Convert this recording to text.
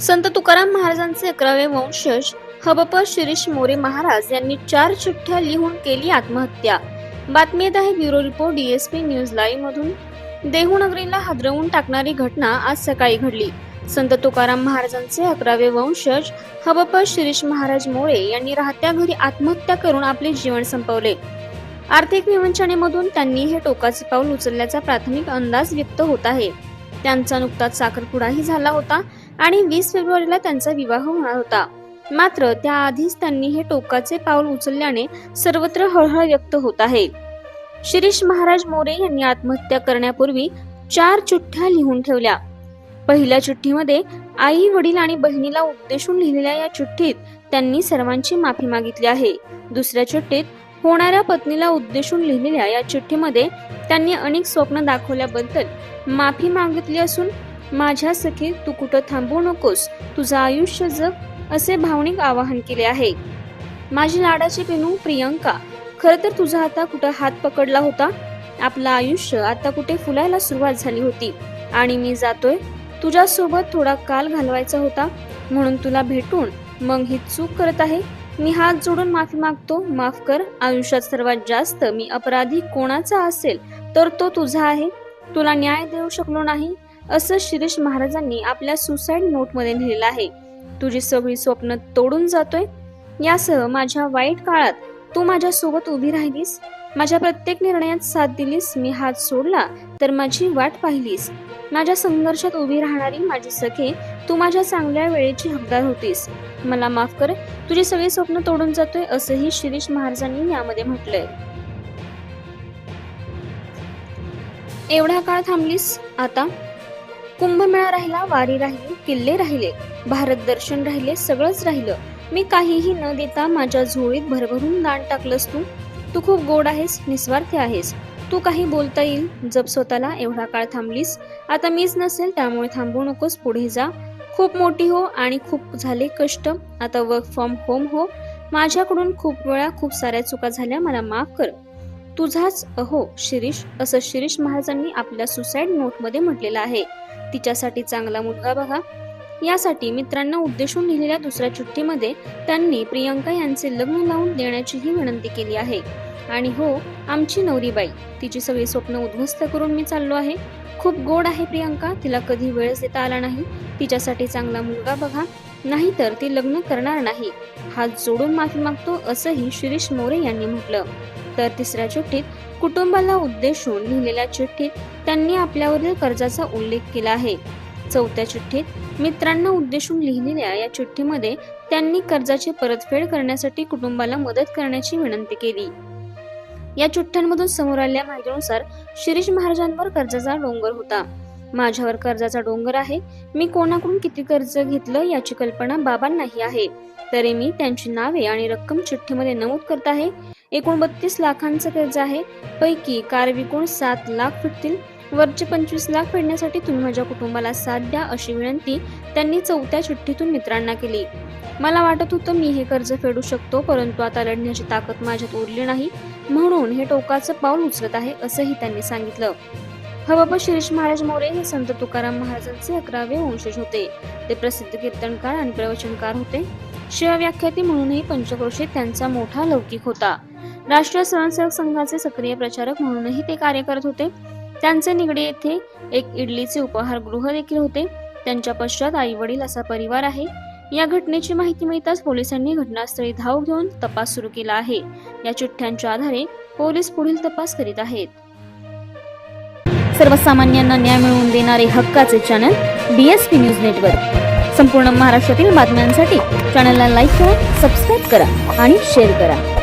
संत तुकाराम महाराजांचे अकरावे वंशज हबप शिरीष मोरे महाराज यांनी चार चिठ्ठ्या लिहून केली आत्महत्या. बातमी आहे bureau report DSP news live मधून देहूनगरीला हादरवून टाकणारी घटना आज सकाळी घडली. संत तुकाराम महाराजांचे अकरावे वंशज हबप शिरीष महाराज मोरे यांनी राहत्या घरी आत्महत्या करून आपले जीवन संपवले. आर्थिक विवंचनेमधून त्यांनी हे टोकाचे पाऊल उचलल्याचा प्राथमिक अंदाज व्यक्त होत आहे. त्यांचा नुकताच साखरपुडाही झाला होता. आणि वीस फेब्रुवारीला त्यांचा विवाह होणार होता. मात्र त्याआधीच त्यांनी हे टोकाचे पाऊल उचलल्याने सर्वत्र हळहळ व्यक्त होत आहे. शिरीष महाराज मोरे यांनी आत्महत्या करण्यापूर्वी चार चिठ्ठ्या लिहून ठेवल्या. पहिल्या चिठ्ठीमध्ये आई वडील आणि बहिणीला उद्देशून लिहिलेल्या या चिठ्ठीत त्यांनी सर्वांची माफी मागितली आहे. दुसऱ्या चिठ्ठीत होणाऱ्या पत्नीला उद्देशून लिहिलेल्या या चिठ्ठीमध्ये त्यांनी अनेक स्वप्न दाखवल्याबद्दल माफी मागितली असून माझ्या तू कुठं थांबू नकोस. तुझं आयुष्य जग असे भावनिक आवाहन केले आहे. माझी लाडाची पेनू प्रियंका खरं तर तुझा आता कुठं हात पकडला होता? आपलं आयुष्य आता कुठे फुलायला सुरुवात झाली होती? आणि मी जातोय? तुझ्यासोबत थोडा काल घालवायचा होता. म्हणून तुला भेटून मग ही चूक करत आहे. मी हात जोडून माफी मागतो. माफ कर. आयुष्यात सर्वात जास्त मी अपराधी कोणाचा असेल तर तो तुझा आहे. तुला न्याय देऊ शकलो नाही. असं शिरीष महाराजांनी आपल्या सुसाईड नोटमध्ये लिहिलेलं आहे. तुझी सगळी स्वप्न तोडून जातोय? यासह माझ्या वाईट काळात तू माझ्या सोबत उभी राहिलीस? माझ्या प्रत्येक निर्णयात साथ दिलीस? मी हात सोडला तर माझी वाट पाहिलीस. माझ्या संघर्षात उभी राहणारी माझी सखे तू माझ्या चांगल्या वेळेची हकदार होतीस. मला माफ कर तुझी सगळी स्वप्न तोडून जातोय असंही शिरीष महाराजांनी यामध्ये म्हटलंय. एवढा काळ थांबलीस? आता? कुंभमेळा राहिला वारी राहिली किल्ले राहिले भारत दर्शन राहिले सगळंच राहिलं. मी काहीही न देता माझ्या झोळीत भरभरून दान टाकलंस तू? तू खूप गोड आहेस निस्वार्थी आहेस. तू काही बोलता येईल? जप स्वतःला एवढा काळ थांबलीस? आता मीच नसेल त्यामुळे थांबू नकोस पुढे जा. खूप मोठी हो आणि खूप झाले कष्ट. आता वर्क फ्रॉम होम हो. माझ्याकडून खूप वेळा खूप साऱ्या चुका झाल्या मला माफ कर. तुझाच अहो शिरीष असं शिरीष महाराजांनी आपल्या सुसाईड नोटमध्ये म्हटलेलं आहे. तिच्यासाठी चांगला मुलगा बघा. यासाठी मित्रांना उद्देशून लिहिलेल्या दुसऱ्या चिठ्ठीमध्ये त्यांनी प्रियंका यांचे लग्न लावून देण्याचीही विनंती केली आहे. आणि हो आमची नवरीबाई तिची सगळी स्वप्न उद्ध्वस्त करून मी चाललो आहे. खूप गोड आहे प्रियंका तिला कधी वेळच देता आला नाही. तिच्यासाठी चांगला मुलगा बघा. नाहीतर ती लग्न करणार नाही. हात जोडून माफी मागतो असंही शिरीष मोरे यांनी म्हटलं. तर तिसऱ्या चिठ्ठीत कुटुंबाला उद्देशून लिहिलेल्या चिठ्ठीत त्यांनी आपल्यावरील कर्जाचा उल्लेख केला आहे. चौथ्या चिठ्ठीत मित्रांना उद्देशून लिहिलेल्या या चिठ्ठीमध्ये त्यांनी कर्जाची परतफेड करण्यासाठी कुटुंबाला मदत करण्याची विनंती केली. या चिठ्ठ्यांमधून समोर आलेल्या माहितीनुसार शिरीष महाराजांवर कर्जाचा डोंगर होता. माझ्यावर कर्जाचा डोंगर आहे. मी कोणाकडून किती कर्ज घेतलं याची कल्पना बाबांनाही आहे. तरी मी त्यांची नावे आणि रक्कम चिठ्ठीमध्ये नमूद करत आहे. एकोणबत्तीस लाखांचं कर्ज आहे. पैकी कार विकून सात लाख फिटतील. वरचे पंचवीस लाख फेडण्यासाठी तुम्ही माझ्या कुटुंबाला साथ द्या अशी विनंती त्यांनी चौथ्या चिठ्ठीतून मित्रांना केली. मला वाटत होतं मी हे कर्ज फेडू शकतो परंतु आता लढण्याची ताकद माझ्यात उरली नाही. म्हणून हे टोकाचं पाऊल उचलत आहे असंही त्यांनी सांगितलं. हबाबा शिरीष महाराज मोरे हे संत तुकाराम महाराजांचे अकरावे वंशज होते. ते प्रसिद्ध कीर्तनकार आणि प्रवचनकार होते. शिवव्याख्याती म्हणूनही पंचक्रोशीत त्यांचा मोठा लौकिक होता. राष्ट्रीय स्वयंसेवक संघाचे सक्रिय प्रचारक म्हणूनही ते कार्य करत होते. त्यांचे निगडे येथे एक इडलीचे उपहारगृह देखील होते. त्यांच्या पश्चात आई वडील असा परिवार आहे. या घटनेची माहिती मिळताच पोलिसांनी घटनास्थळी धाव घेऊन तपास सुरू केला आहे. या चिठ्ठ्यांच्या आधारे पोलीस पुढील तपास करीत आहेत. सर्वसामान्यांना न्याय मिळवून देणारे हक्काचे channel D S P news network संपूर्ण महाराष्ट्रातील बातम्यांसाठी चॅनलला लाईक करा सबस्क्राईब करा आणि शेअर करा.